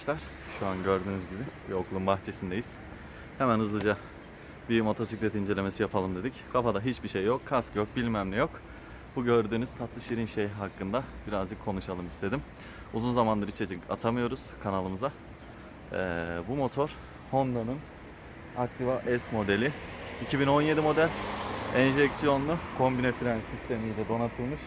Arkadaşlar. Şu an gördüğünüz gibi bir okulun bahçesindeyiz. Hemen hızlıca bir motosiklet incelemesi yapalım dedik. Kafada hiçbir şey yok, kask yok, bilmem ne yok. Bu gördüğünüz tatlı şirin şey hakkında birazcık konuşalım istedim. Uzun zamandır içecek atamıyoruz kanalımıza. Ee, bu motor Honda'nın Activa S modeli. 2017 model. Enjeksiyonlu kombine fren sistemiyle donatılmış.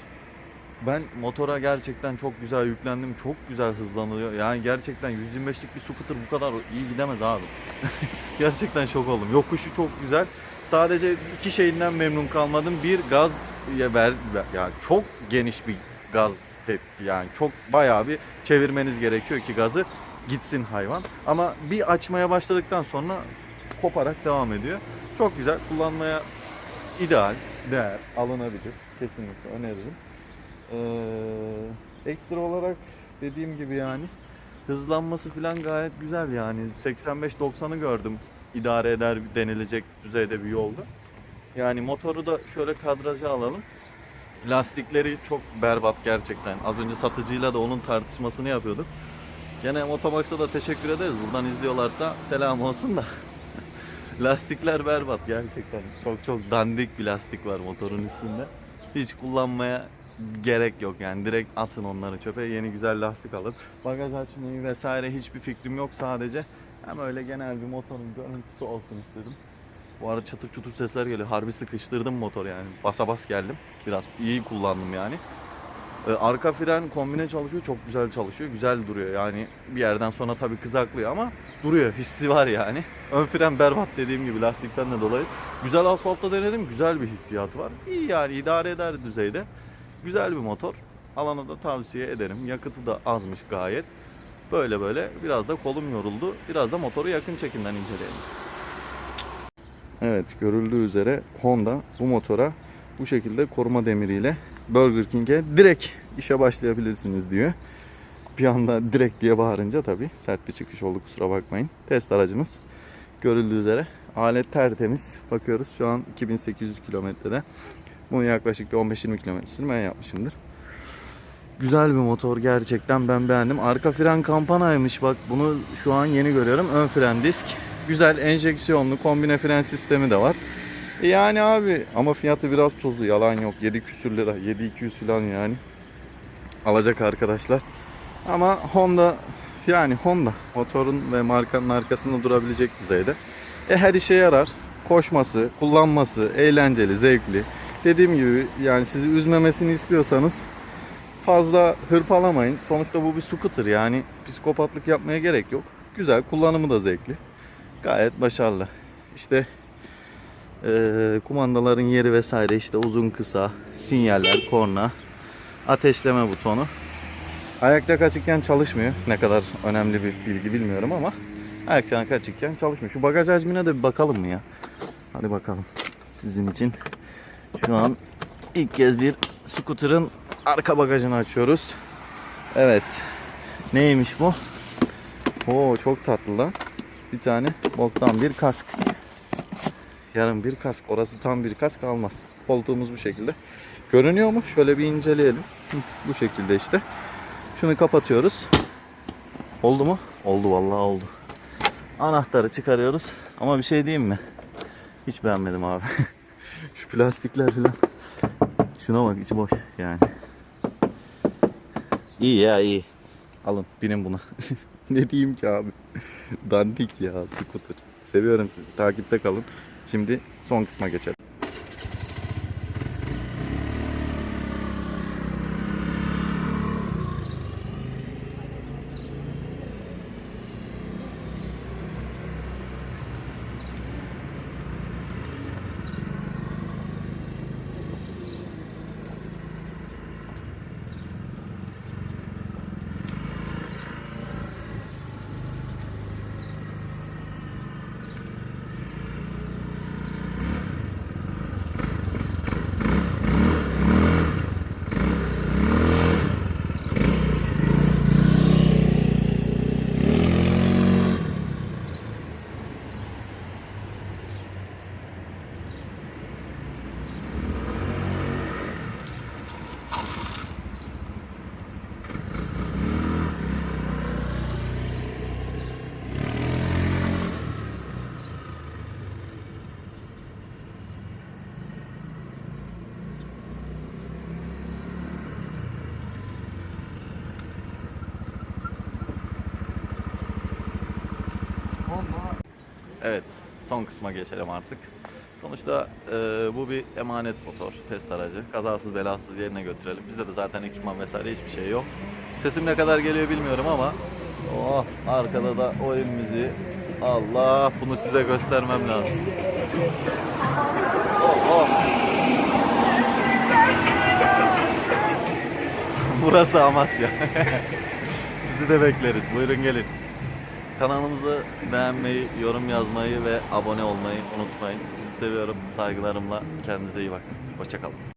Ben motora gerçekten çok güzel yüklendim. Çok güzel hızlanıyor. Yani gerçekten 125'lik bir scooter bu kadar iyi gidemez abi. gerçekten şok oldum. Yokuşu çok güzel. Sadece iki şeyinden memnun kalmadım. Bir gaz ya ver yani çok geniş bir gaz tepki yani çok bayağı bir çevirmeniz gerekiyor ki gazı gitsin hayvan. Ama bir açmaya başladıktan sonra koparak devam ediyor. Çok güzel kullanmaya ideal, değer, alınabilir. Kesinlikle öneririm. Ee, ekstra olarak dediğim gibi yani hızlanması falan gayet güzel yani 85-90'ı gördüm idare eder denilecek düzeyde bir yolda. Yani motoru da şöyle kadraja alalım. Lastikleri çok berbat gerçekten. Az önce satıcıyla da onun tartışmasını yapıyorduk. Gene Motomax'a da teşekkür ederiz. Buradan izliyorlarsa selam olsun da. Lastikler berbat gerçekten. Çok çok dandik bir lastik var motorun üstünde. Hiç kullanmaya gerek yok yani direkt atın onları çöpe yeni güzel lastik alın. Bagaj açmayı vesaire hiçbir fikrim yok sadece hem öyle genel bir motorun görüntüsü olsun istedim. Bu arada çatır çutur sesler geliyor. Harbi sıkıştırdım motor yani. Basa bas geldim. Biraz iyi kullandım yani. Ee, arka fren kombine çalışıyor. Çok güzel çalışıyor. Güzel duruyor yani. Bir yerden sonra tabii kızaklıyor ama duruyor. Hissi var yani. Ön fren berbat dediğim gibi lastikten de dolayı. Güzel asfaltta denedim. Güzel bir hissiyatı var. İyi yani idare eder düzeyde. Güzel bir motor. Alana da tavsiye ederim. Yakıtı da azmış gayet. Böyle böyle biraz da kolum yoruldu. Biraz da motoru yakın çekimden inceleyelim. Evet görüldüğü üzere Honda bu motora bu şekilde koruma demiriyle Burger King'e direkt işe başlayabilirsiniz diyor. Bir anda direkt diye bağırınca tabi sert bir çıkış oldu kusura bakmayın. Test aracımız görüldüğü üzere alet tertemiz. Bakıyoruz şu an 2800 kilometrede. Bunu yaklaşık bir 15-20 kilometresini ben yapmışımdır. Güzel bir motor gerçekten ben beğendim. Arka fren kampanaymış bak bunu şu an yeni görüyorum. Ön fren disk. Güzel enjeksiyonlu kombine fren sistemi de var. E Yani abi ama fiyatı biraz tuzlu yalan yok. 7 küsür lira 7200 falan yani. Alacak arkadaşlar. Ama Honda yani Honda motorun ve markanın arkasında durabilecek düzeyde. E her işe yarar. Koşması, kullanması eğlenceli, zevkli. Dediğim gibi yani sizi üzmemesini istiyorsanız fazla hırpalamayın. Sonuçta bu bir scooter yani psikopatlık yapmaya gerek yok. Güzel, kullanımı da zevkli. Gayet başarılı. İşte eee, kumandaların yeri vesaire işte uzun kısa, sinyaller, korna, ateşleme butonu. Ayak jack açıkken çalışmıyor. Ne kadar önemli bir bilgi bilmiyorum ama ayak jack açıkken çalışmıyor. Şu bagaj hacmine de bir bakalım mı ya? Hadi bakalım. Sizin için şu an ilk kez bir scooter'ın arka bagajını açıyoruz. Evet. Neymiş bu? Oo çok tatlı lan. Bir tane boktan bir kask. Yarım bir kask. Orası tam bir kask almaz. Koltuğumuz bu şekilde. Görünüyor mu? Şöyle bir inceleyelim. Hı, Bu şekilde işte. Şunu kapatıyoruz. Oldu mu? Oldu vallahi oldu. Anahtarı çıkarıyoruz. Ama bir şey diyeyim mi? Hiç beğenmedim abi. Plastikler falan. Şuna bak içi boş yani. İyi ya iyi. Alın binin buna. ne diyeyim ki abi? Dandik ya scooter. Seviyorum sizi. Takipte kalın. Şimdi son kısma geçelim. Evet, son kısma geçelim artık. Sonuçta e, bu bir emanet motor, test aracı. Kazasız belasız yerine götürelim. Bizde de zaten ekipman vesaire hiçbir şey yok. Sesim ne kadar geliyor bilmiyorum ama oh, arkada da oyun müziği. Allah, bunu size göstermem lazım. Oh, oh. Burası Amasya. Sizi de bekleriz. Buyurun gelin. Kanalımızı beğenmeyi, yorum yazmayı ve abone olmayı unutmayın. Sizi seviyorum. Saygılarımla kendinize iyi bakın. Hoşçakalın.